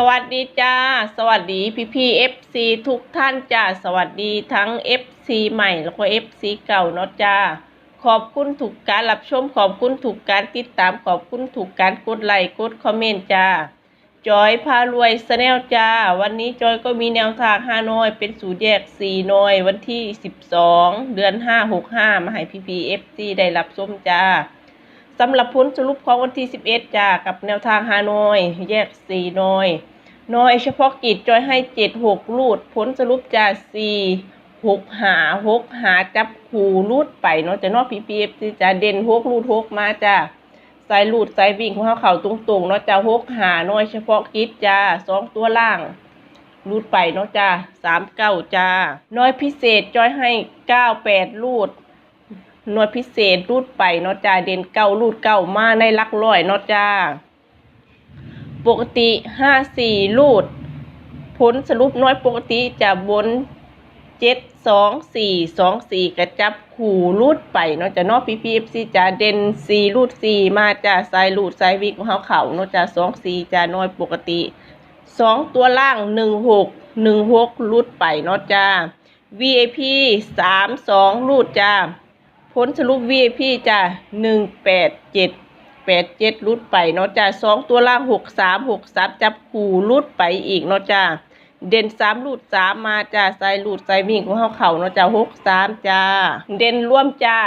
สวัสดีจ้า สวัสดีพี่พี่เอฟซีทุกท่านจ้า สวัสดีทั้ง FC ใหม่แล้วก็ FC เก่าเนาะจ้า ขอบคุณถูกการรับชม ขอบคุณถูกการติดตาม ขอบคุณถูกการกดไลค์กดคอมเมนต์จ้า จอยพารวยสแนลจ้า วันนี้จอยก็มีแนวทางห้าน้อย เป็นสูตรแยกสี่น้อย วันที่12เดือน5 65มาให้พี่พีเอฟซีได้รับชมจ้า สำหรับผลสรุปของวันที่ 11จ้ากับแนวทางฮานอย แยก 4น้อยน้อยเฉพาะกิจจอยให้ 7 6 รูด ผลสรุปจ้า4 6หา6หาจับคู่รูดไปเนาะจะนอกพีพีเอฟซีจ้าเด่น6รูด6มาจ้าสายรูดสายวิ่งของเขาเข่าตรงๆเนาะจ้า6หาน้อยเฉพาะกิจจ้าสองตัวล่างรูดไปเนาะจ้าสามเก้าจ้าน้อยพิเศษจอยให้เก้าแปดรูด หน่วยพิเศษรูดไปเนาะจ้าเด่นเก้ารูดเก้ามาในลักร้อยเนาะจ้า ปกติห้าสี่รูด ผลสรุปน้อยปกติจะบนเจ็ดสองสี่สองสี่กระจับขู่รูดไปเนาะจ้าเนาะพีพีเอฟซีจะเด่นสี่รูดสี่มาจ้าสายรูดสายวิ่งของเขาเขาเนาะจ้าสองสี่จะน้อยปกติสองตัวล่างหนึ่งหกหนึ่งหกรูดไปเนาะจ้า VIP สามสองรูดจ้า ผลสรุป VIP จ้ะหนึ่งแปดเจ็ดแปดเจ็ดรุดไปเนาะจ้ะสองตัวล่างหกสามหกสามจับคู่รุดไปอีกเนาะจ้ะเด่นสามรูดสามมาจ้ะใส่รูดใส่วิ่งของเขาเข่าเนาะจ้ะหกสามจ้า เด่นร่วมจ้า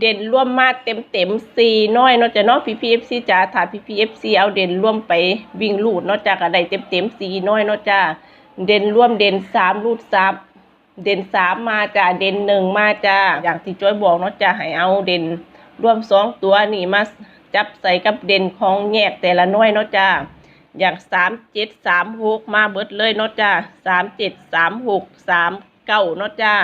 เด่นร่วมมาเต็มเต็มสี่น้อยเนาะจ้ะเนาะ PPFC จ้าถ้า PPFC เอฟซีเอาเด่นร่วมไปวิ่งรูดเนาะจ้ะก็ได้เต็มเต็มสี่น้อยเนาะจ้า เด่นร่วมเด่นสามรูดสาม เด่นสามมาจ้าเด่นหนึ่งมาจ้าอย่างที่จ้อยบอกเนาะจ้าให้เอาเด่นรวมสองตัวนี่มาจับใส่กับเด่นของแยกแต่ละน้อยเนาะจ้าอย่างสามเจ็ดสามหกมาเบิดเลยเนาะจ้าสามเจ็ดสามหกสามเก้าเนาะจ้า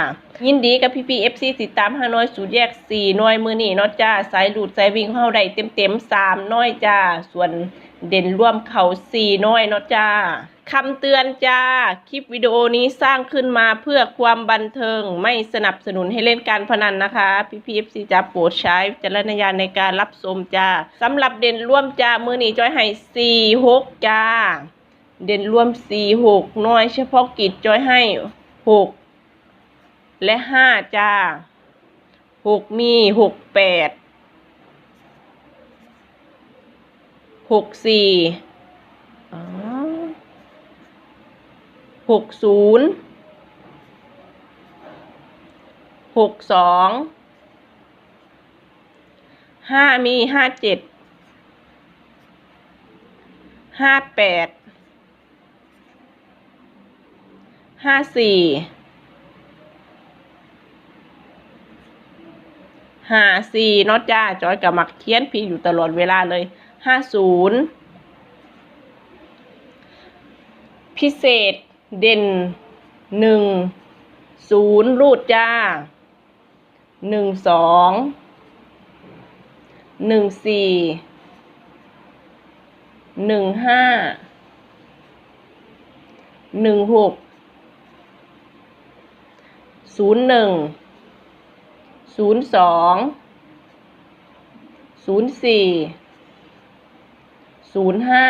ยินดีกับพี่พีเอฟซีติดตามห้าน้อยสูตรแยกสี่น้อยมือนี่เนาะจ้าสายดูดสายวิ่งเข้าได้เต็มเต็มสามน้อยจ้าส่วน เด่นร่วมเขาสี่น้อยเนาะจ้าคำเตือนจ้า คลิปวิดีโอนี้สร้างขึ้นมาเพื่อความบันเทิง ไม่สนับสนุนให้เล่นการพนันนะคะ พี่พีเอฟซีจะโปรดใช้จารณญาณในการรับชมจ้าสำหรับเด่นร่วมจ้า มือนี้จอยให้สี่หกจ้า เด่นร่วมสี่หกน้อยเฉพาะกิจจอยให้หกและห้าจ้าหกมีหกแปด หกสี่อ๋อหกศูนย์หกสองห้ามีห้าเจ็ดห้าแปดห้าสี่ห้าสี่นาะจ้าจอยกับมักเขียนพี่อยู่ตลอดเวลาเลย ห้าศูนย์พิเศษเด่นหนึ่งศูนย์รูดจ้าหนึ่งสองหนึ่งสี่หนึ่งห้าหนึ่งหกศูนย์หนึ่งศูนย์สองศูนย์สี่ ศูนย์ห้า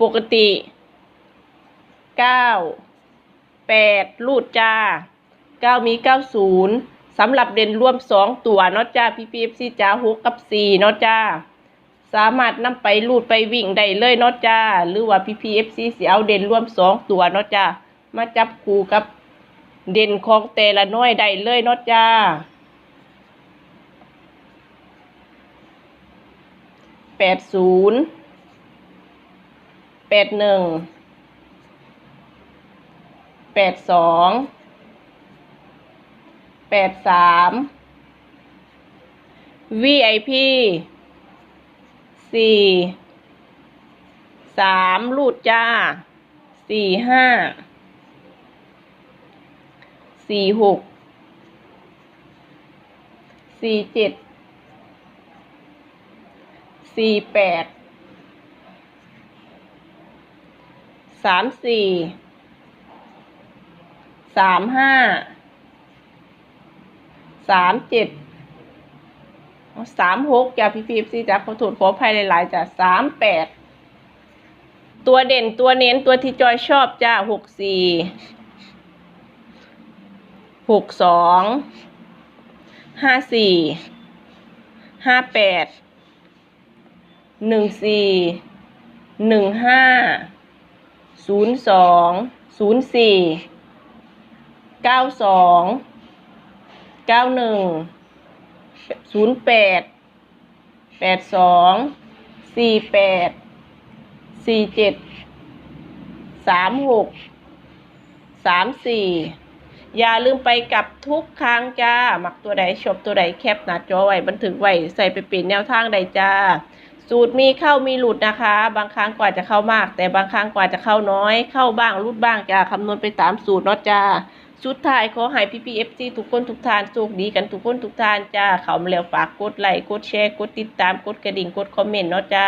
ปกติเก้าแปดรูดจ้าเก้ามีเก้าศูนย์สำหรับเด่นร่วมสองตัวเนาะจ้าพีพีเอฟซีจ้าหกกับสี่เนาะจ้าสามารถนำไปรูดไปวิ่งได้เลยเนาะจ้าหรือว่าพีพีเอฟซีสิเอาเด่นร่วมสองตัวเนาะจ้ามาจับคู่กับเด่นของแต่ละน้อยได้เลยเนาะจ้า แปดศูนย์แปดหนึ่งแปดสองแปดสาม VIP สี่สามลูดจ้าสี่ห้าสี่หกสี่เจ็ด สี่แปดสามสี่สามห้าสามเจ็ดสามหกจ้ะพี่พีซีจ้ะขอโทษขอภัยหลายๆจ้ะสามแปดตัวเด่นตัวเน้นตัวที่จอยชอบจ้าหกสี่หกสองห้าสี่ห้าแปด หนึ่งสี่หนึ่งห้าศูนย์สองศูนย์สี่เก้าสองเก้าหนึ่งศูนย์แปดแปดสองสี่แปดสี่เจ็ดสามหกสามสี่อย่าลืมไปกลับทุกครั้งจ้า หมักตัวใดชอบตัวใดแคปหน้าจอไว้บันทึกไว้ ใส่ไปเป็นแนวทางใดจ้า สูตรมีเข้ามีหลุดนะคะ บางครั้งกว่าจะเข้ามาก แต่บางครั้งกว่าจะเข้าน้อย เข้าบ้างรุดบ้างจ้าคำนวณไปตามสูตรเนาะจ้าสุดท้ายขอให้พี่พีเอฟซีทุกคนทุกท่านโชคดีกันทุกคนทุกท่านจ้าเขามาแล้วฝากกดไลค์กดแชร์กดติดตามกดกระดิ่งกดคอมเมนต์เนาะจ้า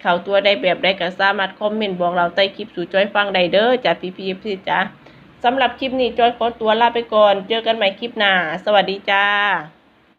เขาตัวใดแบบใดก็สามารถคอมเมนต์บอกเราใต้คลิปสู่จอยฟังได้เด้อจ้าพี่พีเอฟซีจ้าสำหรับคลิปนี้จอยขอตัวลาไปก่อน เจอกันใหม่คลิปหน้า สวัสดีจ้า